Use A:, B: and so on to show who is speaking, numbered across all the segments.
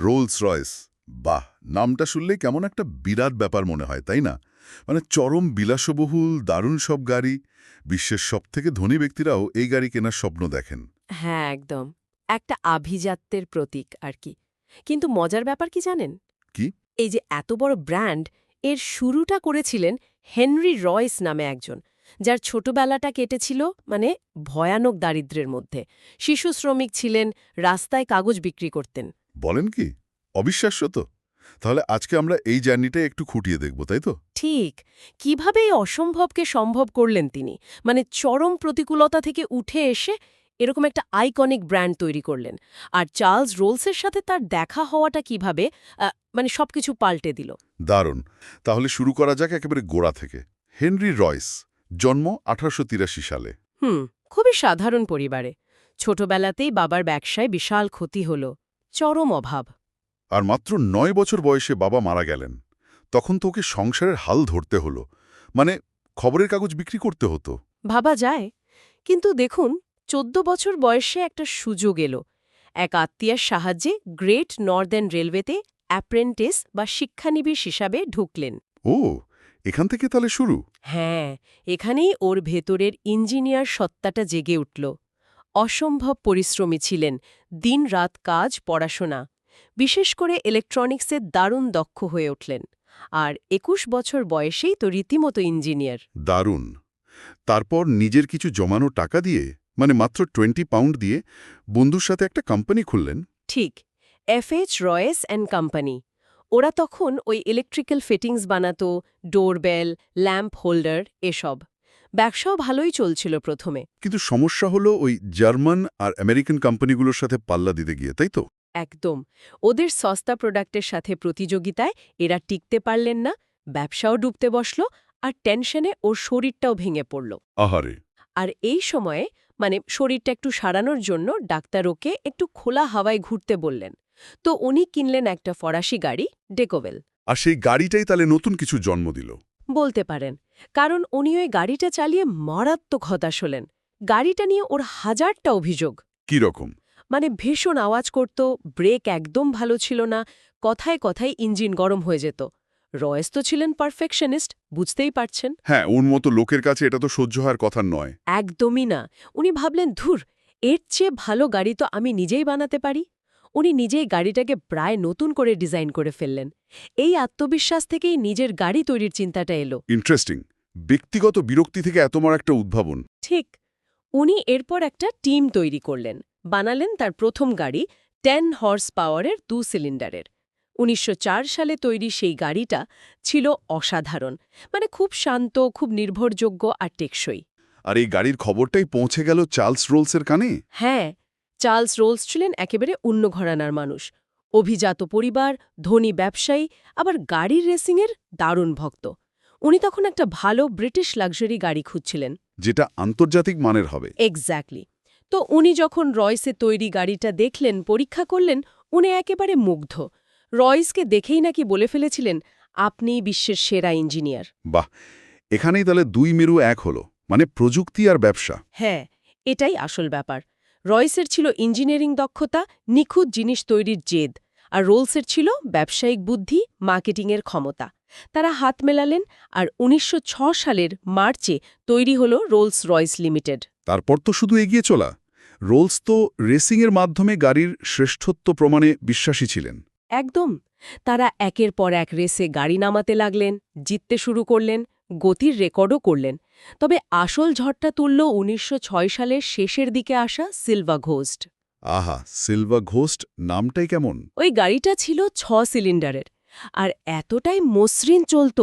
A: Rolls Royce বাহ নামটা শুনলেই কেমন একটা বিরাট ব্যাপার মনে হয় তাই না? মানে চরম বিলাসবহুল দারুণ সব গাড়ি। বিশ্বের সবথেকে ধনী ব্যক্তিরাও এই গাড়ি কেনার স্বপ্ন দেখেন।
B: হ্যাঁ একদম। একটা আভিজাত্যের প্রতীক আর কি। কিন্তু মজার ব্যাপার কি জানেন?
A: কি?
B: এই যে এত বড় ব্র্যান্ড এর শুরুটা করেছিলেন হেনরি রয়েস নামে একজন যার ছোটবেলাটা কেটেছিল মানে ভয়ানক দারিদ্র্যের মধ্যে। শিশু শ্রমিক ছিলেন রাস্তায় কাগজ বিক্রি করতেন।
A: বলেন কি? অবিশ্বাস্য তো। তাহলে আজকে আমরা এই জার্নিটা একটু খুঁটিয়ে দেখব তাই তো?
B: ঠিক। কীভাবে এই অসম্ভবকে সম্ভব করলেন তিনি? মানে চরম প্রতিকূলতা থেকে উঠে এসে এরকম একটা আইকনিক ব্র্যান্ড তৈরি করলেন। আর চার্লস রোলসের সাথে তার দেখা হওয়াটা কীভাবে মানে সবকিছু পাল্টে দিল?
A: দারুণ। তাহলে শুরু করা যাক একেবারে গোড়া থেকে। হেনরি রয়েস জন্ম আঠারোশো তিরাশি সালে।
B: হুম খুবই সাধারণ পরিবারে। ছোটবেলাতেই বাবার ব্যবসায় বিশাল ক্ষতি হল। চরম অভাব।
A: আর মাত্র নয় বছর বয়সে বাবা মারা গেলেন। তখন তো ওকে সংসারের হাল ধরতে হলো। মানে খবরের কাগজ বিক্রি করতে হতো।
B: ভাবা যায়। কিন্তু দেখুন চোদ্দ বছর বয়সে একটা সুযোগ এলো। এক আত্মীয়ার সাহায্যে গ্রেট নর্দার্ন রেলওয়েতে অ্যাপ্রেন্টিস বা শিক্ষানিবিশ হিসাবে ঢুকলেন।
A: ও এখান থেকে তাহলে শুরু?
B: হ্যাঁ এখানেই ওর ভেতরের ইঞ্জিনিয়ার সত্তাটা জেগে উঠল। অসম্ভব পরিশ্রমী ছিলেন দিন রাত কাজ পড়াশোনা। বিশেষ করে ইলেকট্রনিক্সে দারুণ দক্ষ হয়ে উঠলেন। আর একুশ বছর বয়সেই তো রীতিমতো ইঞ্জিনিয়ার
A: দারুণ। তারপর নিজের কিছু জমানো টাকা দিয়ে মানে মাত্র টোয়েন্টি পাউন্ড দিয়ে বন্ধুর সাথে একটা কোম্পানি খুললেন।
B: ঠিক এফএইচ রয়েস অ্যান্ড কোম্পানি ওরা তখন ওই ইলেকট্রিক্যাল ফিটিংস বানাতো ডোরবেল ল্যাম্প হোল্ডার এসব। ব্যবসাও ভালোই চলছিল প্রথমে।
A: কিন্তু সমস্যা হলো ওই জার্মান আর আমেরিকান কোম্পানিগুলোর সাথে পাল্লা দিতে গিয়ে তাই তো?
B: একদম। ওদের সস্তা প্রোডাক্টের সাথে প্রতিযোগিতায় এরা টিকতে পারলেন না ব্যবসাও ডুবতে বসল আর টেনশনে ওর শরীরটাও ভেঙে পড়ল।
A: আহারে।
B: আর এই সময়ে মানে শরীরটা একটু সারানোর জন্য ডাক্তার ওকে একটু খোলা হাওয়ায় ঘুরতে বললেন। তো উনি কিনলেন একটা ফরাসি গাড়ি ডেকোভেল
A: আর সেই গাড়িটাই তাহলে নতুন কিছু জন্ম দিল?
B: বলতে পারেন। কারণ উনি ওই গাড়িটা চালিয়ে মারাত্মক হতাশ হলেন। গাড়িটা নিয়ে ওর হাজারটা অভিযোগ।
A: কি রকম?
B: মানে ভীষণ আওয়াজ করত ব্রেক একদম ভালো ছিল না কথায় কথায় ইঞ্জিন গরম হয়ে যেত। রয়েস তো ছিলেন পারফেকশনিস্ট বুঝতেই পারছেন।
A: হ্যাঁ ওর মতো লোকের কাছে এটা তো সহ্য হওয়ার কথা নয়।
B: একদমই না। উনি ভাবলেন ধুর এর চেয়ে ভালো গাড়ি তো আমি নিজেই বানাতে পারি। উনি নিজেই গাড়িটাকে প্রায় নতুন করে ডিজাইন করে ফেললেন। এই আত্মবিশ্বাস থেকেই নিজের গাড়ি তৈরির চিন্তাটা এলো।
A: ইন্টারেস্টিং। ব্যক্তিগত বিরক্তি থেকে এত বড় একটা উদ্ভাবন।
B: ঠিক। উনি এরপর একটা টিম তৈরি করলেন। বানালেন তার প্রথম গাড়ি টেন হর্স পাওয়ারের দু সিলিন্ডারের। উনিশশো চার সালে তৈরি সেই গাড়িটা ছিল অসাধারণ। মানে খুব শান্ত খুব নির্ভরযোগ্য আর টেকসই।
A: আর এই গাড়ির খবরটাই পৌঁছে গেল চার্লস রোলসের কানে?
B: হ্যাঁ। চার্লস রোলস ছিলেন একেবারে অন্য ঘরানার মানুষ। অভিজাত পরিবার ধনী ব্যবসায়ী আবার গাড়ির রেসিংয়ের দারুণ ভক্ত। উনি তখন একটা ভালো ব্রিটিশ লাক্সারি গাড়ি খুঁজছিলেন।
A: যেটা আন্তর্জাতিক মানের হবে।
B: এক্স্যাক্টলি। তো উনি যখন রয়সে তৈরি গাড়িটা দেখলেন পরীক্ষা করলেন উনি একেবারে মুগ্ধ। রয়সকে দেখেই নাকি বলে ফেলেছিলেন আপনিই বিশ্বের সেরা ইঞ্জিনিয়ার।
A: বাহ! এখানেই তাহলে দুই মেরু এক হলো মানে প্রযুক্তি আর ব্যবসা।
B: হ্যাঁ এটাই আসল ব্যাপার। রয়সের ছিল ইঞ্জিনিয়ারিং দক্ষতা নিখুঁত জিনিস তৈরির জেদ আর রোলসের ছিল ব্যবসায়িক বুদ্ধি মার্কেটিংয়ের ক্ষমতা। তারা হাত মেলালেন আর উনিশশো সালের মার্চে তৈরি হল রোলস রয়েস লিমিটেড।
A: তারপর তো শুধু এগিয়ে চলা। রোলস তো রেসিংয়ের মাধ্যমে গাড়ির শ্রেষ্ঠত্ব প্রমাণে বিশ্বাসী ছিলেন।
B: একদম। তারা একের পর এক রেসে গাড়ি নামাতে লাগলেন জিততে শুরু করলেন গতির রেকর্ডও করলেন। তবে আসল ঝড়টা তুলল উনিশশো ছয় সালের শেষের দিকে আসা সিলভা ঘোস্ট।
A: আহা সিলভা ঘোস্ট নামটাই কেমন?
B: ওই গাড়িটা ছিল ছ সিলিন্ডারের। আর এতটাই মসৃণ চলত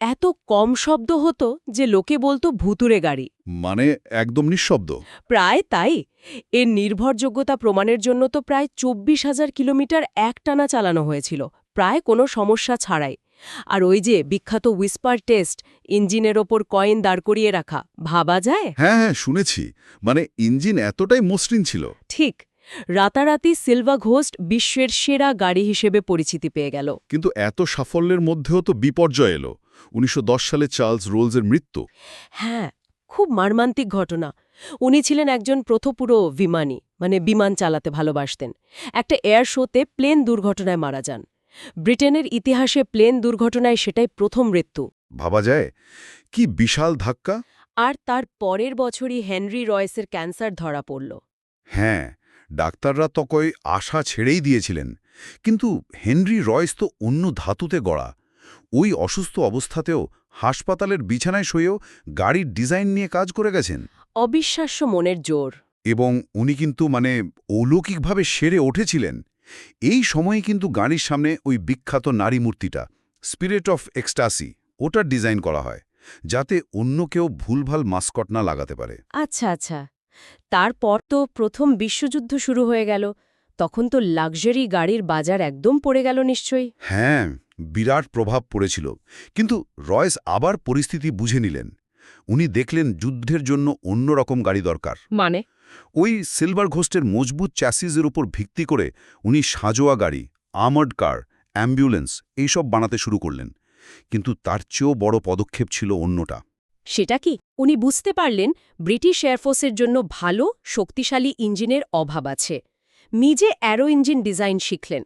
B: এত কম শব্দ হতো যে লোকে বলতো ভুতুরে গাড়ি।
A: মানে একদম নিঃশব্দ।
B: প্রায় তাই। এর নির্ভরযোগ্যতা প্রমাণের জন্য তো প্রায় চব্বিশ হাজার কিলোমিটার একটানা চালানো হয়েছিল। প্রায় কোনো সমস্যা ছাড়াই। আর ওই যে বিখ্যাত উইস্পার টেস্ট ইঞ্জিনের ওপর কয়েন দাঁড় করিয়ে রাখা ভাবা যায়?
A: হ্যাঁ হ্যাঁ শুনেছি। মানে ইঞ্জিন এতটাই মসৃণ ছিল।
B: ঠিক। রাতারাতি সিলভা ঘোস্ট বিশ্বের সেরা গাড়ি হিসেবে পরিচিতি পেয়ে গেল।
A: কিন্তু এত সাফল্যের মধ্যেও তো বিপর্যয় এলো। উনিশশো দশ সালে চার্লস রোলসের মৃত্যু।
B: হ্যাঁ খুব মার্মান্তিক ঘটনা। উনি ছিলেন একজন প্রথপুরো বিমানী মানে বিমান চালাতে ভালোবাসতেন। একটা এয়ার শোতে প্লেন দুর্ঘটনায় মারা যান। ব্রিটেনের ইতিহাসে প্লেন দুর্ঘটনায় সেটাই প্রথম মৃত্যু।
A: ভাবা যায়? কি বিশাল ধাক্কা?
B: আর তার পরের বছরই হেনরি রয়েসের ক্যান্সার ধরা পড়ল।
A: হ্যাঁ ডাক্তাররা তকই আশা ছেড়েই দিয়েছিলেন। কিন্তু হেনরি রয়েস তো অন্য ধাতুতে গড়া। ওই অসুস্থ অবস্থাতেও হাসপাতালের বিছানায় শুয়েও গাড়ির ডিজাইন নিয়ে কাজ করে গেছেন।
B: অবিশ্বাস্য মনের জোর।
A: এবং উনি কিন্তু মানে অলৌকিকভাবে সেরে উঠেছিলেন। এই সময়ে কিন্তু গাড়ির সামনে ওই বিখ্যাত নারী মূর্তিটা স্পিরিট অফ এক্সটাসি ওটার ডিজাইন করা হয় যাতে অন্য কেউ ভুলভাল মাস্কট না লাগাতে পারে।
B: আচ্ছা আচ্ছা। তারপর তো প্রথম বিশ্বযুদ্ধ শুরু হয়ে গেল তখন তো লাক্সারি গাড়ির বাজার একদম পড়ে গেল নিশ্চয়ই।
A: হ্যাঁ বিরাট প্রভাব পড়েছিল কিন্তু রয়েস আবার পরিস্থিতি বুঝে নিলেন। উনি দেখলেন যুদ্ধের জন্য অন্য রকম গাড়ি দরকার।
B: মানে?
A: ওই সিলভার ঘোস্টের মজবুত চ্যাসিসের উপর ভিত্তি করে উনি সাজোয়া গাড়ি আর্মার্ড কার অ্যাম্বুলেন্স এইসব বানাতে শুরু করলেন। কিন্তু তার চেয়েও বড় পদক্ষেপ ছিল অন্যটা।
B: সেটা কি? উনি বুঝতে পারলেন ব্রিটিশ এয়ারফোর্সের জন্য ভালো শক্তিশালী ইঞ্জিনের অভাব আছে। নিজে অ্যারো ইঞ্জিন ডিজাইন শিখলেন।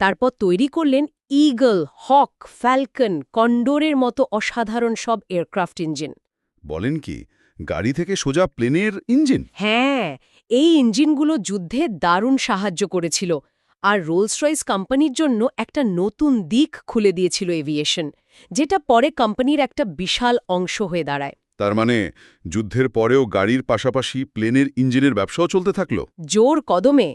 B: তারপর তৈরি করলেন ইগল হক ফ্যালকন কন্ডোরের মতো অসাধারণ সব এয়ারক্রাফট ইঞ্জিন।
A: বলেন কি গাড়ি থেকে সোজা প্লেনের ইঞ্জিন।
B: হ্যাঁ এই ইঞ্জিনগুলো যুদ্ধে দারুণ সাহায্য করেছিল আর রোলস রয়েস কোম্পানির জন্য একটা নতুন দিক খুলে দিয়েছিল এভিয়েশন যেটা পরে কোম্পানির একটা বিশাল অংশ হয়ে দাঁড়ায়।
A: তার মানে যুদ্ধের পরেও গাড়ির পাশাপাশি প্লেনের ইঞ্জিনের ব্যবসাও চলতে থাকল?
B: জোর কদমে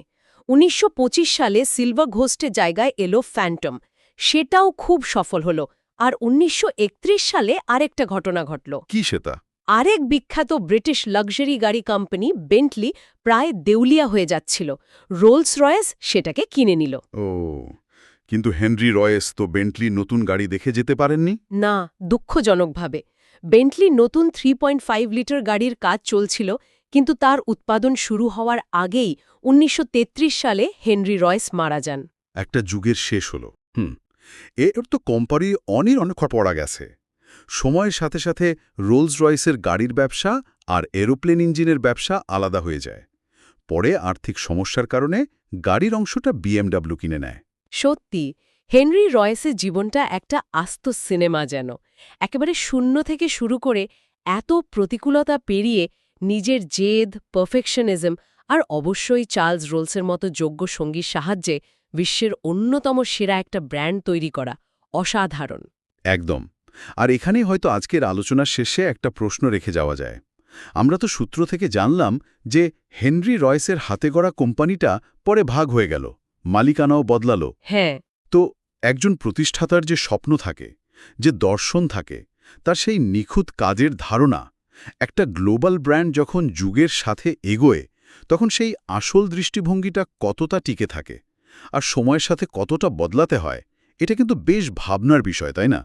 B: উনিশশো পঁচিশ সালে সিলভার ঘোস্টের জায়গায় এলো ফ্যান্টম সেটাও খুব সফল হলো আর উনিশশো একত্রিশ সালে আরেকটা ঘটনা ঘটল।
A: কি সেটা?
B: আরেক বিখ্যাত ব্রিটিশ লাক্সারি গাড়ি কোম্পানি বেন্টলি প্রায় দেউলিয়া হয়ে যাচ্ছিল। রোলস রয়েস সেটাকে কিনে নিল।
A: ও কিন্তু হেনরি রয়েস তো বেন্টলি নতুন গাড়ি দেখে যেতে পারেননি?
B: না দুঃখজনকভাবে। বেন্টলি নতুন থ্রি লিটার গাড়ির কাজ চলছিল কিন্তু তার উৎপাদন শুরু হওয়ার আগেই উনিশশো তেত্রিশ সালে হেনরি রয়েস মারা যান।
A: একটা যুগের শেষ হলো। হুম এর তো কোম্পানি অনির অনেক পড়া গেছে। সময়ের সাথে সাথে রোলস রয়েসের গাড়ির ব্যবসা আর এরোপ্লেন ইঞ্জিনের ব্যবসা আলাদা হয়ে যায়। পরে আর্থিক সমস্যার কারণে গাড়ির অংশটা বিএমডাব্লিউ কিনে নেয়।
B: সত্যি হেনরি রয়েসের জীবনটা একটা আস্ত সিনেমা যেন। একেবারে শূন্য থেকে শুরু করে এত প্রতিকূলতা পেরিয়ে নিজের জেদ পারফেকশনিজম আর অবশ্যই চার্লস রোলসের মতো যোগ্য সঙ্গীর সাহায্যে বিশ্বের অন্যতম সেরা একটা ব্র্যান্ড তৈরি করা অসাধারণ।
A: একদম। আর এখানেই হয়তো আজকের আলোচনার শেষে একটা প্রশ্ন রেখে যাওয়া যায়। আমরা তো সূত্র থেকে জানলাম যে হেনরি রয়েসের হাতে গড়া কোম্পানিটা পরে ভাগ হয়ে গেল মালিকানাও বদলালো।
B: হ্যাঁ।
A: তো একজন প্রতিষ্ঠাতার যে স্বপ্ন থাকে যে দর্শন থাকে তার সেই নিখুঁত কাজের ধারণা একটা গ্লোবাল ব্র্যান্ড যখন যুগের সাথে এগোয় তখন সেই আসল দৃষ্টিভঙ্গিটা কতটা টিকে থাকে আর সময়ের সাথে কতটা বদলাতে হয় এটা কিন্তু বেশ ভাবনার বিষয় তাই না?